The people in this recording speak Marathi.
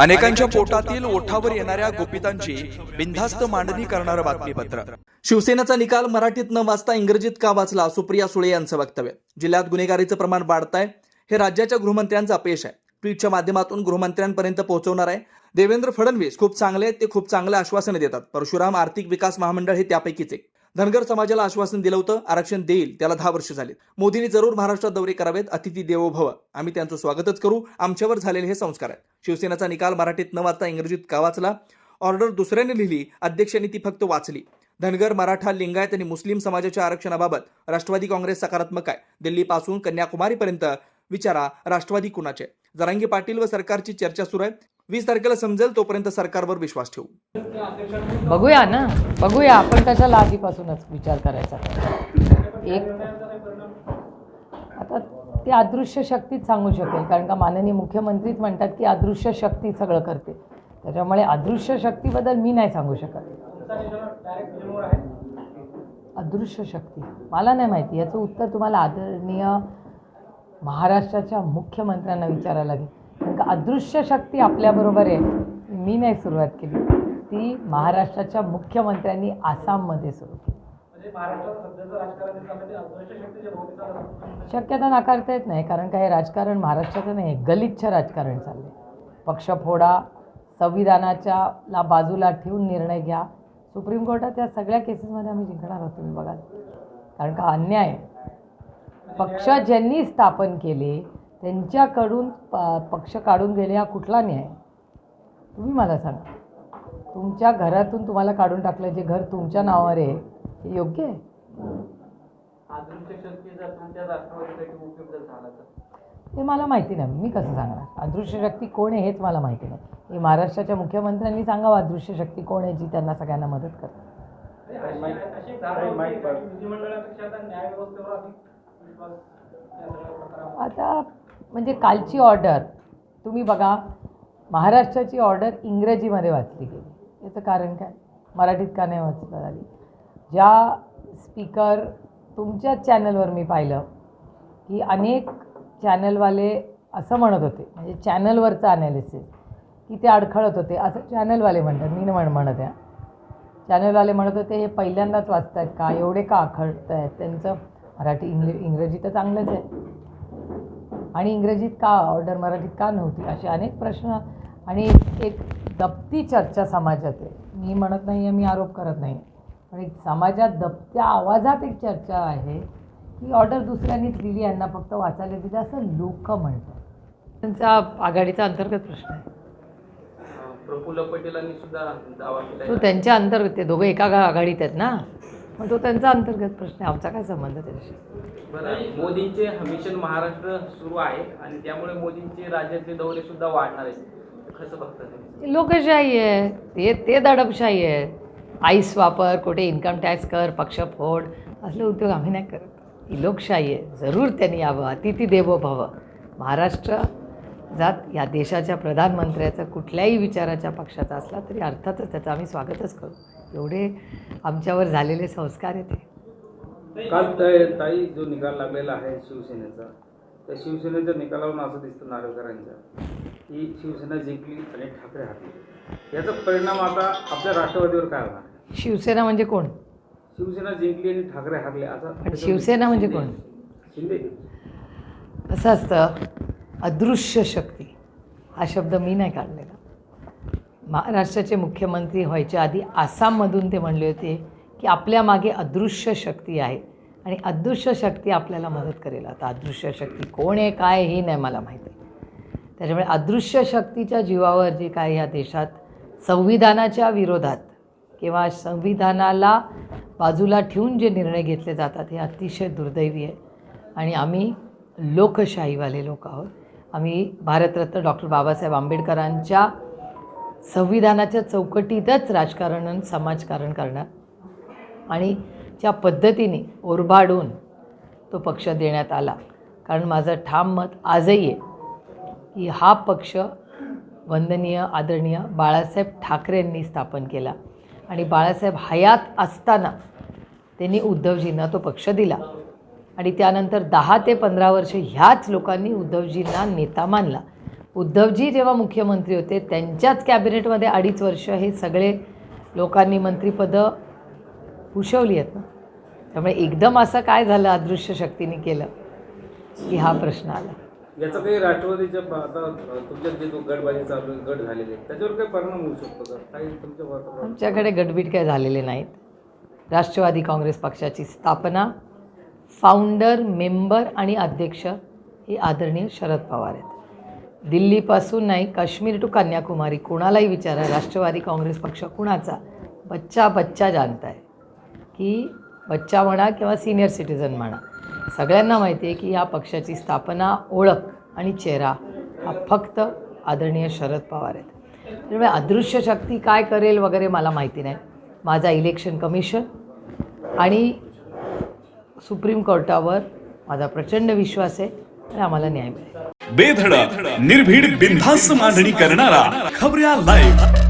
अनेकांच्या पोटातील ओठावर येणाऱ्या गोपितांची बिनधास्त मांडणी करणारं बातमीपत्र. शिवसेनेचा निकाल मराठीत न वाचता इंग्रजीत का वाचला? सुप्रिया सुळे यांचं वक्तव्य. जिल्ह्यात गुन्हेगारीचं प्रमाण वाढत आहे हे राज्याच्या गृहमंत्र्यांचं अपयश आहे. ट्विटच्या माध्यमातून गृहमंत्र्यांपर्यंत पोहोचवणार आहे. देवेंद्र फडणवीस खूप चांगले आहेत ते खूप चांगले आश्वासने देतात. परशुराम आर्थिक विकास महामंडळ हे त्यापैकीच एक. धनगर समाजाला आश्वासन दिलं होतं आरक्षण देईल त्याला दहा वर्ष झाली मोदींनी जरूर महाराष्ट्रात दौरे करावेत अतिथी देवो भव आम्ही त्यांचं स्वागतच करू. आमच्यावर झालेले हे संस्कार आहेत. शिवसेनेचा निकाल मराठीत न वाचता इंग्रजीत का वाचला? ऑर्डर दुसऱ्याने लिहिली अध्यक्षांनी ती फक्त वाचली. धनगर मराठा लिंगायत आणि मुस्लिम समाजाच्या आरक्षणाबाबत राष्ट्रवादी काँग्रेस सकारात्मक आहे. दिल्लीपासून कन्याकुमारीपर्यंत विचारा राष्ट्रवादी कुणाचे जरांगी पाटील व सरकारची चर्चा सुरू आहे. वीस तारखेला समजेल तोपर्यंत सरकारवर विश्वास ठेवू. बघूया ना. बघूया आपण कशाला आधीपासूनच विचार करायचा. एक आता ते अदृश्य शक्तीच सांगू शकेल कारण का माननीय मुख्यमंत्रीच म्हणतात की अदृश्य शक्ती सगळं करते. त्याच्यामुळे अदृश्य शक्तीबद्दल मी नाही सांगू शकत. अदृश्य शक्ती. मला नाही माहिती याचं उत्तर तुम्हाला आदरणीय महाराष्ट्राच्या मुख्यमंत्र्यांना विचारायला लागेल. कारण का अदृश्य शक्ती आपल्याबरोबर आहे. मी नाही सुरुवात केली. ती महाराष्ट्राच्या मुख्यमंत्र्यांनी आसाममध्ये सुरू केली. शक्यता नाकारता येत नाही. कारण का हे राजकारण महाराष्ट्राचं नाही आहे गलिच्छ राजकारण चाललं आहे पक्षफोडा संविधानाच्या ला बाजूला ठेवून निर्णय घ्या. सुप्रीम कोर्टात या सगळ्या केसेसमध्ये आम्ही जिंकणार आहोत तुम्ही बघाल कारण का अन्याय आहे. पक्ष ज्यांनी स्थापन केले त्यांच्याकडून प पक्ष काढून गेले हा कुठला न्याय? तुम्ही मला सांगा. तुमच्या घरातून तुम्हाला काढून टाकलं जे घर तुमच्या नावावर आहे हे योग्य आहे? अदृश्य शक्ती जर तुमच्या राष्ट्रवादीसाठी उपयुक्त झाला तर? ते मला माहिती नाही. मी कसं सांगणार? अदृश्य शक्ती कोण आहे हेच मला माहिती नाही. हे महाराष्ट्राच्या मुख्यमंत्र्यांनी सांगावं अदृश्य शक्ती कोण आहे जी त्यांना सगळ्यांना मदत करते? आता म्हणजे कालची ऑर्डर तुम्ही बघा महाराष्ट्राची ऑर्डर इंग्रजीमध्ये वाचली गेली. याचं कारण काय? मराठीत का नाही वाचलं आली? ज्या स्पीकर तुमच्याच चॅनलवर मी पाहिलं की अनेक चॅनलवाले असं म्हणत होते म्हणजे चॅनलवरचं ॲनालिसिस की ते अडखळत होते. असं चॅनलवाले म्हणतात मी नाही म्हण म्हणत आहे. चॅनलवाले म्हणत होते हे पहिल्यांदाच वाचत आहेत का? एवढे का आखळत आहेत त्यांचं मराठी इंग्र इंग्रजी तर चांगलंच आहे. आणि इंग्रजीत का ऑर्डर मराठीत का नव्हती? असे अनेक प्रश्न आणि एक दबती चर्चा समाजात आहे. मी म्हणत नाही आहे मी आरोप करत नाही पण एक समाजात दबत्या आवाजात एक चर्चा आहे की ऑर्डर दुसऱ्यांनीच लिहिली यांना फक्त वाचायला दिली असं लोक म्हणतात. त्यांचा आघाडीचा अंतर्गत प्रश्न आहे. प्रफुल्ल पटेलांनी सुद्धा दावा केला तो त्यांच्या अंतर्गत ते दोघं एका आघाडीत आहेत ना? मग तो त्यांचा अंतर्गत प्रश्न आहे. आमचा काय संबंध त्याच्याशी? बरं मोदींचे हमिशन महाराष्ट्र सुरू आहे आणि त्यामुळे मोदींचे राज्यातले दौरे सुद्धा वाढणार आहेत. कसं ती लोकशाही आहे. ते ते दडपशाही आहे. आईस वापर कुठे इन्कम टॅक्स कर पक्ष फोड असले उद्योग आम्ही नाही करत. ही लोकशाही आहे. जरूर त्यांनी यावं. अतिथी देवो भव. महाराष्ट्र जात. या देशाच्या प्रधानमंत्र्याचा कुठल्याही विचाराच्या पक्षाचा असला तरी अर्थातच त्याचं आम्ही स्वागतच करू. एवढे आमच्यावर झालेले संस्कार आहेत ते. काल ताई जो निकाल लागलेला आहे शिवसेनेचा त्या शिवसेनेच्या निकालावरून असं दिसतं नागरिकांच्या की शिवसेना जिंकली आणि ठाकरे हरले. याचा परिणाम आता आपल्या राष्ट्रवादीवर काय होणार? शिवसेना म्हणजे कोण? शिवसेना जिंकली आणि ठाकरे हरले असा शिवसेना म्हणजे कोण? शिंदे. असं असतं. अदृश्य शक्ती. हा शब्द मी नाही काढलेला. महाराष्ट्राचे मुख्यमंत्री व्हायच्या आधी आसाममधून ते म्हणले होते की आपल्या मागे अदृश्य शक्ती आहे आणि अदृश्य शक्ती आपल्याला मदत करेल. आता अदृश्य शक्ती कोण आहे काय हे नाही मला माहिती त्याच्यामुळे अदृश्य शक्तीच्या जीवावर जे काय या देशात संविधानाच्या विरोधात किंवा संविधानाला बाजूला ठेवून जे निर्णय घेतले जातात हे अतिशय दुर्दैवी आहे. आणि आम्ही लोकशाहीवाले लोक आहोत. आम्ही भारतरत्न डॉक्टर बाबासाहेब आंबेडकरांच्या संविधानाच्या चौकटीतच राजकारण आणि समाजकारण करणार. आणि ज्या पद्धतीने ओरबाडून तो पक्ष देण्यात आला कारण माझं ठाम मत आजही आहे की हा पक्ष वंदनीय आदरणीय बाळासाहेब ठाकरेंनी स्थापन केला. आणि बाळासाहेब हयात असताना त्यांनी उद्धवजींना तो पक्ष दिला. आणि त्यानंतर दहा ते पंधरा वर्ष ह्याच लोकांनी उद्धवजींना नेता मानला. उद्धवजी जेव्हा मुख्यमंत्री होते त्यांच्याच कॅबिनेटमध्ये अडीच वर्ष हे सगळे लोकांनी मंत्रिपदं भूषवली आहेत ना. त्यामुळे एकदम असं काय झालं अदृश्य शक्तीने केलं की हा प्रश्न आला. याचा काही राष्ट्रवादीच्या आता तुमच्यात जे जो गटबाजी चालू आहे, गट झालेले त्याच्यावर काही परिणाम होऊ शकतो का? काही तुमच्या आमच्याकडे गटबीट काय झालेले नाहीत. राष्ट्रवादी काँग्रेस पक्षाची स्थापना फाउंडर मेंबर आणि अध्यक्ष हे आदरणीय शरद पवार आहेत. दिल्लीपासून नाही काश्मीर टू कन्याकुमारी कोणालाही विचारा राष्ट्रवादी काँग्रेस पक्ष कुणाचा बच्चा बच्चा जानता आहे की बच्चा म्हणा किंवा सिनियर सिटीजन म्हणा सगळ्यांना माहिती आहे की या पक्षाची स्थापना ओळख आणि चेहरा हा फक्त आदरणीय शरद पवार आहेत. त्यामुळे अदृश्य शक्ती काय करेल वगैरे मला माहिती नाही. माझा इलेक्शन कमिशन आणि सुप्रीम कोर्टावर माझा प्रचंड विश्वास आहे आणि आम्हाला न्याय मिळेल. बेधडक निर्भीड बिनधास्त मांडणी करणारा खबऱ्या लाईव्ह